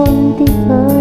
คนที่เคย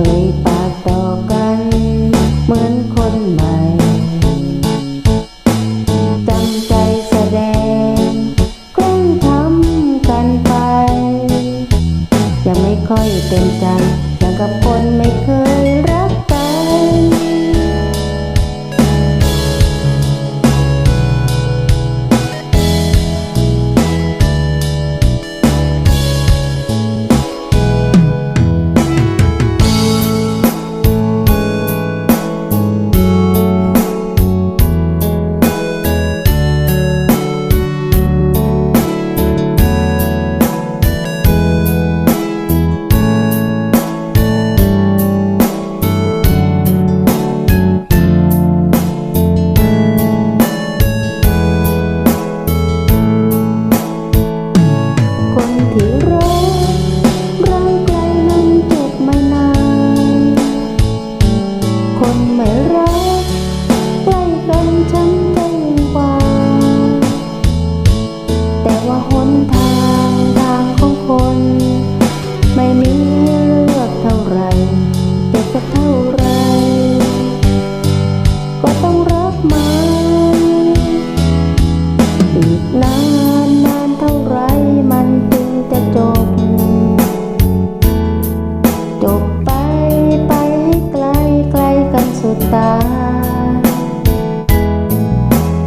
เอ่ยปากต่อกัน เหมือนคนใหม่จำใจแสดงกล้งทำกันไป ยังไม่ค่อยเต็มใจยังกับคนไม่เคยรัก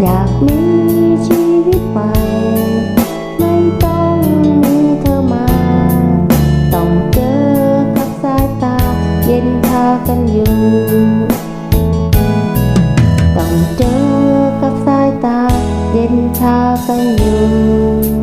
อยากมีชีวิตใหม่ไม่ต้องมีเธอมา ต้องเจอกับสายตาเย็นชากันอยู่ ต้องเจอกับสายตาเย็นพากันอยู่